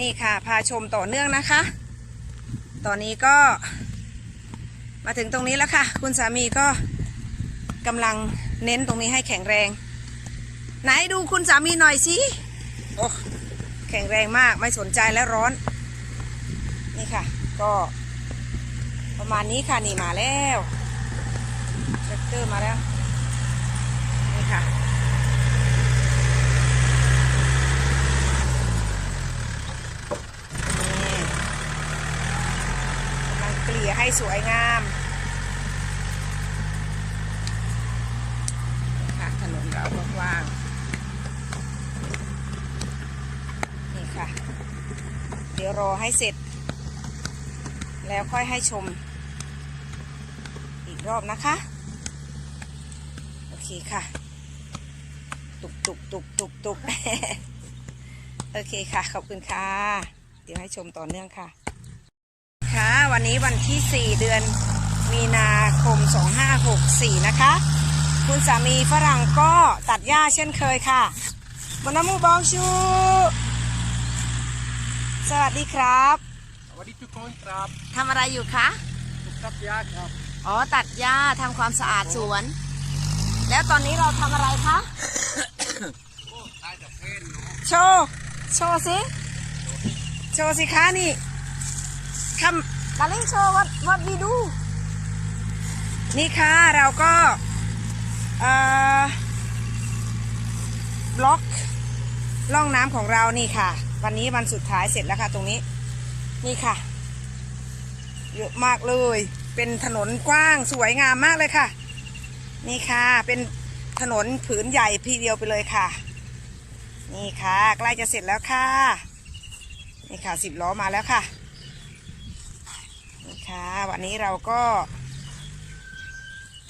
นี่ค่ะพาชมต่อเนื่องนะคะ ตอนนี้ก็มาถึงตรงนี้แล้วค่ะ คุณสามีก็กำลังเน้นตรงนี้ให้แข็งแรง ไหนดูคุณสามีหน่อยสิโอ้แข็งแรงมากไม่สนใจแล้วร้อน นี่ค่ะ ก็ประมาณนี้ค่ะนี่มาแล้วแทรกเตอร์มาแล้ว นี่ค่ะ นี่กำ ลี่ยให้สวยงามค่ะถนนเรากว้างนี่ค่ะ เดี๋ยวรอให้เสร็จ แล้วค่อยให้ชม อีกรอบนะคะ โอเคค่ะ ตุกตุกตุกตุกตุกโอเคค่ะ ขอบคุณค่ะ เดี๋ยวให้ชมต่อเนื่องค่ะ วันนี้วันที่ 4 เดือนมีนาคม 2564 นะคะ คุณสามีฝรั่งก็ตัดหญ้าเช่นเคยค่ะบนน้ำมูบองชู สวัสดีครับ สวัสดีทุกคนครับทำอะไรอยู่คะทุกทัพยาครับ อ๋อ ตัดหญ้าทำความสะอาดสวน แล้วตอนนี้เราทำอะไรคะโอ้ตายจากเพนเนาะโชว์ โชว์สิ โชว์สิคะนี่คำ ดาริ่งโชว์ what what we do นี่ค่ะเราก็บล็อกร่องน้ำของเรานี่ค่ะ วันนี้วันสุดท้ายเสร็จแล้วค่ะ ตรงนี้ นี่ค่ะ เยอะมากเลย เป็นถนนกว้างสวยงามมากเลยค่ะ นี่ค่ะเป็นถนนผืนใหญ่พีเดียวไปเลยค่ะ นี่ค่ะ ใกล้จะเสร็จแล้วค่ะ นี่ค่ะสิบล้อมาแล้วค่ะ ค่ะ วันนี้เราก็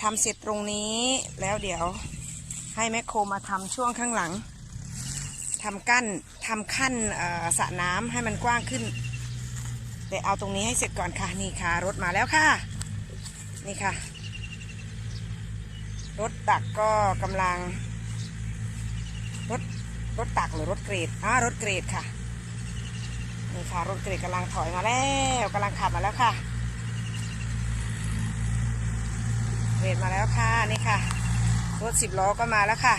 ทำเสร็จตรงนี้แล้วเดี๋ยวให้แมคโครมาทำช่วงข้างหลังทำกั้นทำขั้นสระน้ำให้มันกว้างขึ้นแต่เอาตรงนี้ให้เสร็จก่อนค่ะนี่ค่ะ รถมาแล้วค่ะ นี่ค่ะ รถตักก็กำลัง รถรถตักหรือรถเกรดอ่ารถเกรดค่ะนี่ค่ะรถเกรดกำลังถอยมาแล้วกำลังขับมาแล้วค่ะ เกรดมาแล้วค่ะนี่ค่ะ รถสิบล้อก็มาแล้วค่ะ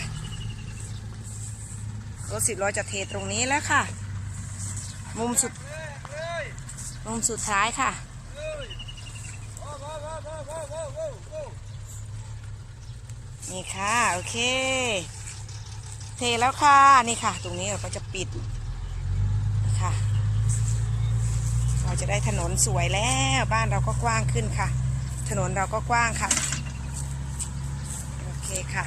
รถสิบล้อจะเทตรงนี้แล้วค่ะ มุมสุด มุมสุดท้ายค่ะนี่ค่ะ โอเค เทแล้วค่ะนี่ค่ะ ตรงนี้เราก็จะปิดค่ะ เราจะได้ถนนสวยแล้ว บ้านเราก็กว้างขึ้นค่ะ ถนนเราก็กว้างค่ะ โอเคค่ะ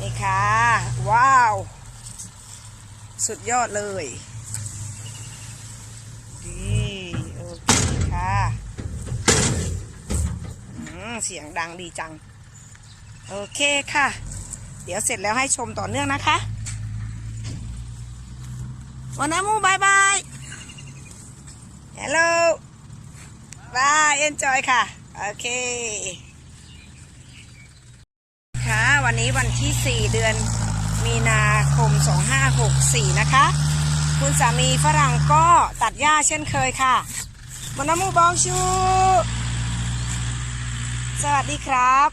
นี่ค่ะ ว้าว สุดยอดเลยดีโอเคค่ะเสียงดังดีจัง โอเคค่ะ เดี๋ยวเสร็จแล้วให้ชมต่อเนื่องนะคะวันน้มูบายบาย ฮัลโหลบายเอนจอยค่ะ โอเค วันนี้วันที่ 4 เดือนมีนาคม 2564 นะคะ คุณสามีฝรั่งก็ตัดหญ้าเช่นเคยค่ะบนน้มูบองชู สวัสดีครับ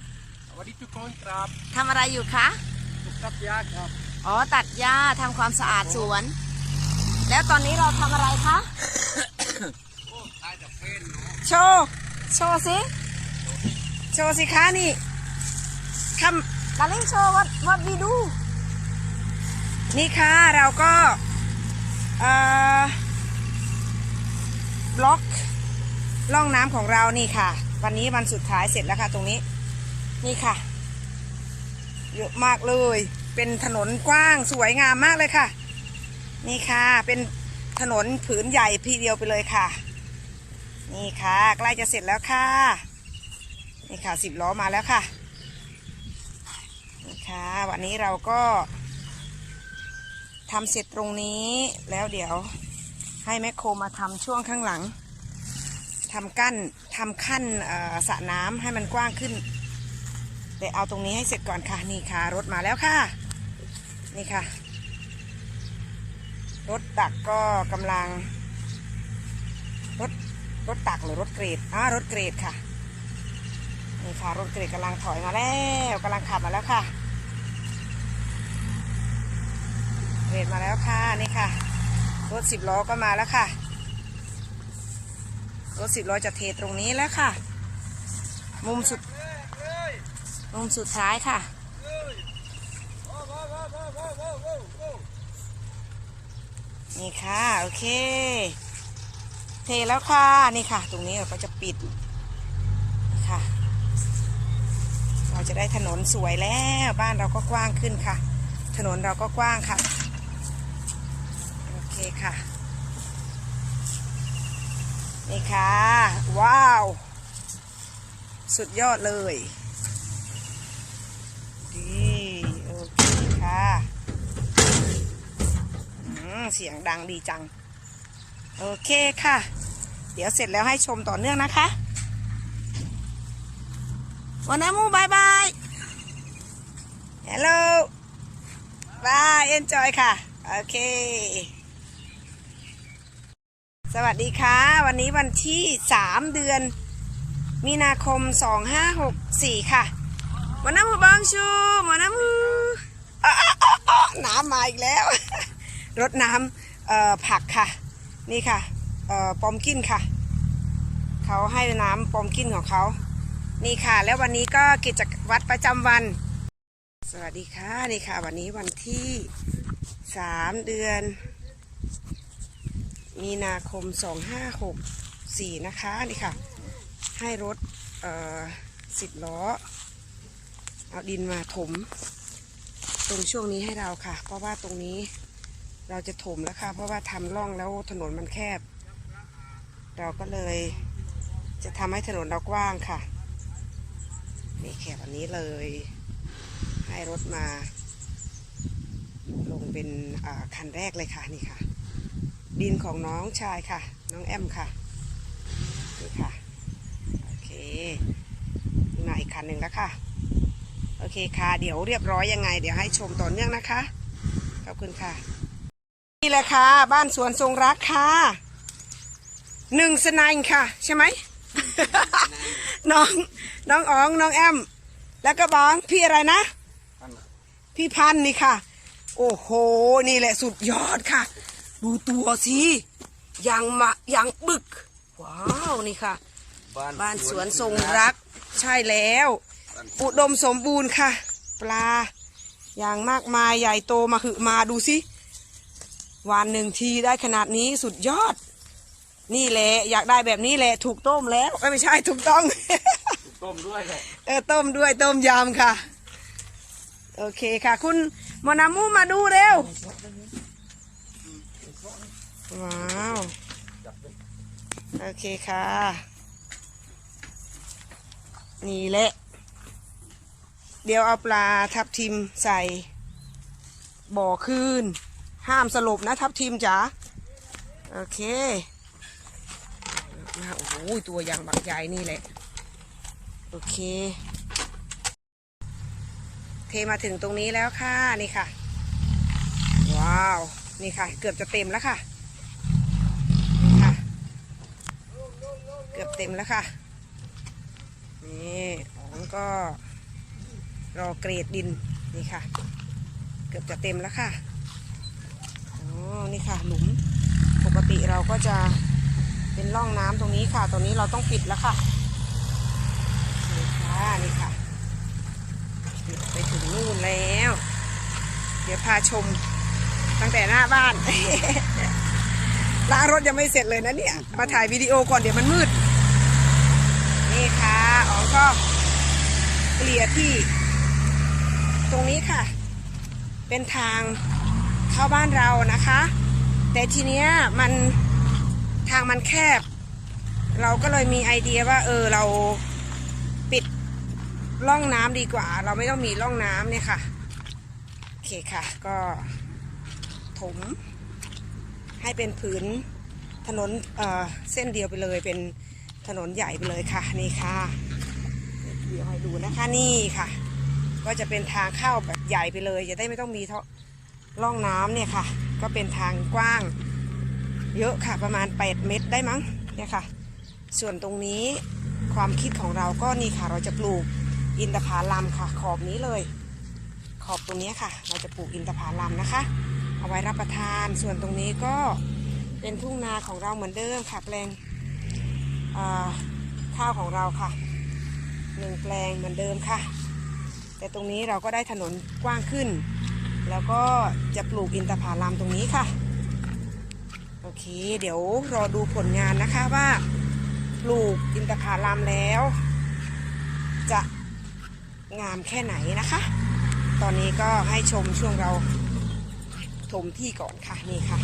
สวัสดีทุกคนครับทำอะไรอยู่คะทุกทัพยาครับ อ๋อ ตัดหญ้าทำความสะอาดสวน แล้วตอนนี้เราทำอะไรคะโอ้ตายจากเพนเนาะโชว์ โชว์สิ โชว์สิคะนี่คำ ดาริ่งโชว์ what what we do นี่ค่ะเราก็บล็อกร่องน้ำของเรานี่ค่ะ วันนี้วันสุดท้ายเสร็จแล้วค่ะ ตรงนี้นี่ค่ะเยอะมากเลย เป็นถนนกว้างสวยงามมากเลยค่ะ นี่ค่ะเป็นถนนผืนใหญ่พีเดียวไปเลยค่ะ นี่ค่ะ ใกล้จะเสร็จแล้วค่ะ นี่ค่ะสิบล้อมาแล้วค่ะ ค่ะ วันนี้เราก็ทำเสร็จตรงนี้แล้วเดี๋ยวให้แมคโครมาทำช่วงข้างหลังทำกั้นทำขั้นสระน้ำให้มันกว้างขึ้นแต่เอาตรงนี้ให้เสร็จก่อนค่ะ นี่ค่ะ รถมาแล้วค่ะ นี่ค่ะ รถตักก็กำลัง รถรถตักหรือรถเกรดอ่ารถเกรดค่ะนี่ค่ะรถเกรดกำลังถอยมาแล้วกำลังขับมาแล้วค่ะ เกรดมาแล้วค่ะนี่ค่ะ รถสิบล้อก็มาแล้วค่ะ รถสิบล้อจะเทตรงนี้แล้วค่ะ มุมสุด มุมสุดท้ายค่ะนี่ค่ะโอเค เทแล้วค่ะนี่ค่ะ ตรงนี้เราก็จะปิดค่ะ เราจะได้ถนนสวยแล้วบ้านเราก็กว้างขึ้นค่ะ ถนนเราก็กว้างค่ะ เคค่ะ นี่ค่ะ ว้าว สุดยอดเลยดีโอเคค่ะเสียงดังดีจัง โอเคค่ะ เดี๋ยวเสร็จแล้วให้ชมต่อเนื่องนะคะ วันน้มูบายบาย ฮัลโหลบายเอนจอยค่ะ โอเค สวัสดีค่ะ วันนี้วันที่ 3 เดือน มีนาคม 2564 ค่ะวันน้ำมูบางชูวันน้ำมูอ้าวๆๆน้ำมาอีกแล้ว รดน้ำผักค่ะ นี่ค่ะปอมกินค่ะ เขาให้น้ำปอมกินของเขา นี่ค่ะ แล้ววันนี้ก็กิจวัตรประจำวัน สวัสดีค่ะ นี่ค่ะ วันนี้วันที่ 3 เดือน มีนาคม 2564 นะคะนี่ค่ะ ให้รถสิบล้อ เอาดินมาถม ตรงช่วงนี้ให้เราค่ะ เพราะว่าตรงนี้เราจะถมแล้วค่ะ เพราะว่าทำร่องแล้วถนนมันแคบ เราก็เลยจะทำให้ถนนเรากว้างค่ะนี่แค่วันนี้เลย ให้รถมา ลงเป็นคันแรกเลยค่ะนี่ค่ะ ดินของน้องชายค่ะ น้องแอมค่ะนี่ค่ะโอเคนี่มาอีกคันหนึ่งแล้วค่ะ โอเคค่ะ เดี๋ยวเรียบร้อยยังไง เดี๋ยวให้ชมต่อเนื่องนะคะขอบคุณค่ะ นี่แหละค่ะ บ้านสวนทรงรักค่ะหนึ่งสนายค่ะ ใช่ไหมน้องน้องอ๋องน้องแอม แล้วก็บองพี่อะไรนะ พี่พันธุ์นี่ค่ะ โอ้โห นี่แหละสุดยอดค่ะ ดูตัวสิยังมายังบึก ว้าวนี่ค่ะ บ้านสวนทรงรัก ใช่แล้ว อุดมสมบูรณ์ค่ะ ปลา อย่างมากมายใหญ่โตมาหึมาดูสิวันหนึ่งทีได้ขนาดนี้สุดยอด นี่แหละอยากได้แบบนี้แหละถูกต้มแล้วเอ้ยไม่ใช่ถูกต้องต้มด้วยเลยเออต้มด้วยต้มยำค่ะ โอเคค่ะ คุณมอนามูมาดูเร็ว ว้าว โอเคค่ะ นี่แหละ เดี๋ยวเอาปลาทับทิมใส่ บ่อคืน ห้ามสลบนะทับทิมจ๋า โอเคมาโอ้โหตัวอย่างบักใหญ่นี่แหละ โอเค เทมาถึงตรงนี้แล้วค่ะ นี่ค่ะ ว้าว นี่ค่ะ เกือบจะเต็มแล้วค่ะนี่ค่ะ เต็มแล้วค่ะ นี่อ๋องก็รอเกรดดินนี่ค่ะ เกือบจะเต็มแล้วค่ะอ๋อนี่ค่ะหลุมปกติเราก็จะเป็นร่องน้ำตรงนี้ค่ะ ตรงนี้เราต้องปิดแล้วค่ะนี่ค่ะนี่ค่ะปิดไปถึงนู่นแล้ว เดี๋ยวพาชมตั้งแต่หน้าบ้านล้างรถยังไม่เสร็จเลยนะเนี่ย มาถ่ายวิดีโอก่อนเดี๋ยวมันมืด นี่ค่ะอ๋อก็เกลี่ยที่ ตรงนี้ค่ะ เป็นทางเข้าบ้านเรานะคะ แต่ทีเนี้ยมันทางมันแคบ เราก็เลยมีไอเดียว่า เออเราปิดร่องน้ำดีกว่า เราไม่ต้องมีร่องน้ำเนี่ยค่ะโอเคค่ะ ก็ถมให้เป็นผืนถนนเออเส้นเดียวไปเลยเป็น ถนนใหญ่ไปเลยค่ะนี่ค่ะเดี๋ยวให้ดูนะคะนี่ค่ะ ก็จะเป็นทางเข้าแบบใหญ่ไปเลย จะได้ไม่ต้องมีท่อร่องน้ำเนี่ยค่ะ ก็เป็นทางกว้าง เยอะค่ะประมาณ 8 เมตรได้มั้งเนี่ยค่ะ ส่วนตรงนี้ความคิดของเราก็นี่ค่ะ เราจะปลูกอินทผลัมค่ะ ขอบนี้เลย ขอบตรงนี้ค่ะ เราจะปลูกอินทผลัมนะคะ เอาไว้รับประทานส่วนตรงนี้ก็เป็นทุ่งนาของเราเหมือนเดิมค่ะแปลง ข้าวของเราค่ะหนึ่งแปลงเหมือนเดิมค่ะ แต่ตรงนี้เราก็ได้ถนนกว้างขึ้น แล้วก็จะปลูกอินทผลัมตรงนี้ค่ะ โอเค เดี๋ยวรอดูผลงานนะคะว่า ปลูกอินทผลัมแล้ว จะงามแค่ไหนนะคะ ตอนนี้ก็ให้ชมช่วงเราถมที่ก่อนค่ะนี่ค่ะ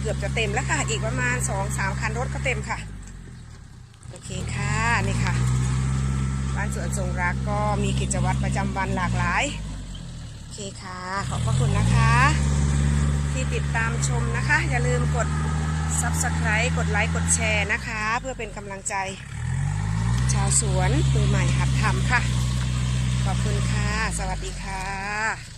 เกือบจะเต็มแล้วค่ะ อีกประมาณสองสามคันรถก็เต็มค่ะ เคค่ะ นี่ค่ะ บ้านสวนทรงรักก็มีกิจวัตรประจำวันหลากหลาย โอเคค่ะ ขอบพระคุณนะคะ ที่ติดตามชมนะคะ อย่าลืมกด Subscribe กดไลค์ กดแชร์นะคะ เพื่อเป็นกำลังใจ ชาวสวนมือใหม่หัดทำค่ะ ขอบคุณค่ะ สวัสดีค่ะ